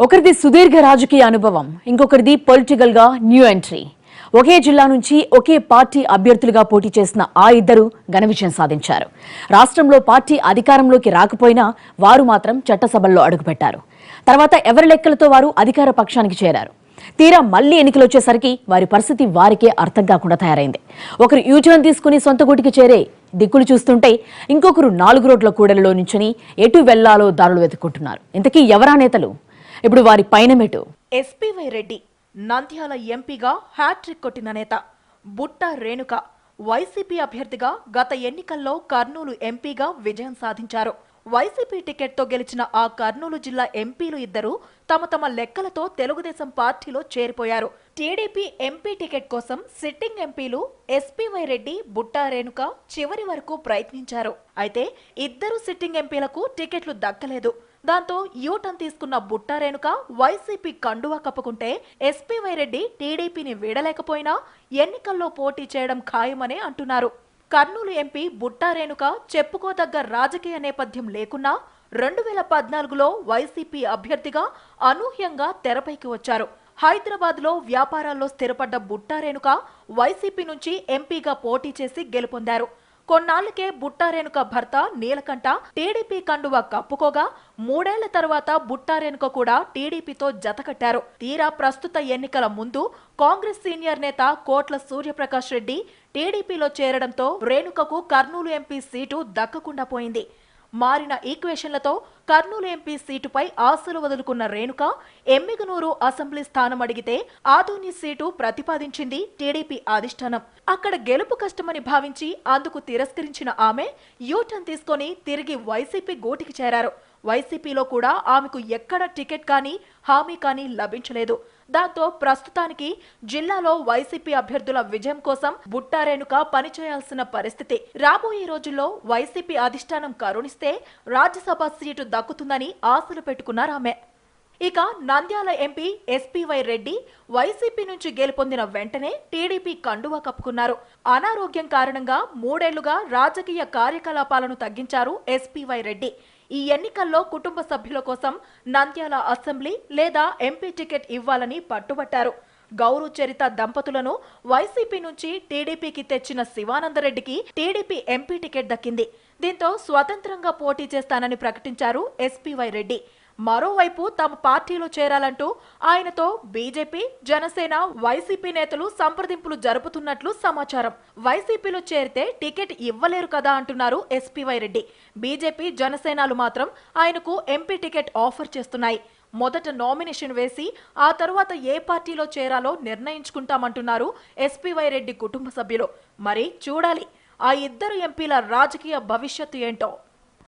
ఒకరిది సుదీర్ఘ రాజకీయ అనుభవం ఇంకొకరిది పొలిటికల్గా న్యూ ఎంట్రీ ఒకే జిల్లా నుంచి ఒకే పార్టీ అభ్యర్థులుగా పోటీ చేసిన ఆ ఇద్దరు ఘన విజయం సాధించారు. రాష్ట్రంలో పార్టీ అధికారంలోకి రాకపోయినా వారు మాత్రం చట్టసభల్లో అడుగుపెట్టారు. తర్వాత ఎవరి లెక్కలతో వారు అధికార పక్షానికి చేరారు? తీరా మళ్ళీ ఎన్నికలు వచ్చేసరికి వారి పరిస్థితి వారికే అర్థం కాకుండా తయారైంది. ఒకరు యూజన్ తీసుకుని సొంత గుడికి చేరే దిక్కులు చూస్తుంటే ఇంకొకరు నాలుగు రోడ్ల కూడలిలో నించుని ఎటు వెళ్ళాలో దారులు వెతుక్కుంటున్నారు. ఇంతకీ ఎవరా నేతలు? ఇప్పుడు వారి పైనమేటు ఎస్పీవై రెడ్డి నంద్యాల ఎంపీగా హ్యాట్రిక్ కొట్టిన నేత బుట్ట రేణుక వైసీపీ అభ్యర్థిగా గత ఎన్నికల్లో కర్నూలు ఎంపీగా విజయం సాధించారు. వైసీపీ టికెట్తో గెలిచిన ఆ కర్నూలు జిల్లా ఎంపీలు ఇద్దరు తమ తమ లెక్కలతో తెలుగుదేశం పార్టీలో చేరిపోయారు. టీడీపీ ఎంపీ టికెట్ కోసం సిట్టింగ్ ఎంపీలు ఎస్పీవై రెడ్డి బుట్టా రేణుక చివరి వరకు ప్రయత్నించారు. అయితే ఇద్దరు సిట్టింగ్ ఎంపీలకు టికెట్లు దక్కలేదు. దాంతో యూటర్న్ తీసుకున్న బుట్టా రేణుక వైసీపీ కండువా కప్పుకుంటే ఎస్పీవై రెడ్డి టీడీపీని వీడలేకపోయినా ఎన్నికల్లో పోటీ చేయడం ఖాయమనే అంటున్నారు. కర్నూలు ఎంపీ బుట్టా రేణుక చెప్పుకోదగ్గ రాజకీయ నేపథ్యం లేకున్నా రెండు వేల పద్నాలుగులో వైసీపీ అభ్యర్థిగా అనూహ్యంగా తెరపైకి వచ్చారు. హైదరాబాద్లో వ్యాపారాల్లో స్థిరపడ్డ బుట్టారేణుక వైసీపీ నుంచి ఎంపీగా పోటీ చేసి గెలుపొందారు. కొన్నాళ్ళకే బుట్టారేణుక భర్త నీలకంఠ టీడీపీ కండువ కప్పుకోగా మూడేళ్ళ తర్వాత బుట్టారేణుక కూడా టీడీపీతో జతకట్టారు. తీరా ప్రస్తుత ఎన్నికల ముందు కాంగ్రెస్ సీనియర్ నేత కోట్ల సూర్యప్రకాష్ రెడ్డి టీడీపీలో చేరడంతో రేణుకకు కర్నూలు ఎంపీ సీటు దక్కకుండా పోయింది. మారిన ఈక్వేషన్లతో కర్నూలు ఎంపీ సీటుపై ఆశలు వదులుకున్న రేణుక ఎమ్మిగనూరు అసెంబ్లీ స్థానం అడిగితే ఆదోని సీటు ప్రతిపాదించింది టీడీపీ అధిష్టానం. అక్కడ గెలుపు కష్టమని భావించి అందుకు తిరస్కరించిన ఆమె యూటర్న్ తీసుకొని తిరిగి వైసీపీ గూటికి చేరారు. వైసీపీలో కూడా ఆమెకు ఎక్కడ టికెట్ కానీ హామీ కానీ లభించలేదు. దాంతో ప్రస్తుతానికి జిల్లాలో వైసీపీ అభ్యర్థుల విజయం కోసం బుట్టారేణుక పనిచేయాల్సిన పరిస్థితి. రాబోయే రోజుల్లో వైసీపీ అధిష్టానం కరుణిస్తే రాజ్యసభ సీటు దక్కుతుందని ఆశలు పెట్టుకున్నారు ఆమె. ఇక Nandyal MP SPY Reddy YCP నుంచి గెలుపొందిన వెంటనే టీడీపీ కండువా కప్పుకున్నారు. అనారోగ్యం కారణంగా మూడేళ్ళుగా రాజకీయ కార్యకలాపాలను తగ్గించారు ఎస్పీవై రెడ్డి. ఈ ఎన్నికల్లో కుటుంబ సభ్యుల కోసం నంద్యాల అసెంబ్లీ లేదా ఎంపీ టికెట్ ఇవ్వాలని పట్టుబట్టారు. గౌరు చరిత దంపతులను వైసీపీ నుంచి టీడీపీకి తెచ్చిన శివానందరెడ్డికి టీడీపీ ఎంపీ టికెట్ దక్కింది. దీంతో స్వతంత్రంగా పోటీ చేస్తానని ప్రకటించారు ఎస్పీవై రెడ్డి. మరోవైపు తమ పార్టీలో చేరాలంటూ ఆయనతో బీజేపీ జనసేన వైసీపీ నేతలు సంప్రదింపులు జరుపుతున్నట్లు సమాచారం. వైసీపీలో చేరితే టికెట్ ఇవ్వలేరు కదా అంటున్నారు ఎస్పీవై రెడ్డి. బీజేపీ జనసేనలు మాత్రం ఆయనకు ఎంపీ టికెట్ ఆఫర్ చేస్తున్నాయి. మొదట నామినేషన్ వేసి ఆ తరువాత ఏ పార్టీలో చేరాలో నిర్ణయించుకుంటామంటున్నారు ఎస్పీవై రెడ్డి కుటుంబ సభ్యులు. మరి చూడాలి ఆ ఇద్దరు ఎంపీల రాజకీయ భవిష్యత్తు ఏంటో.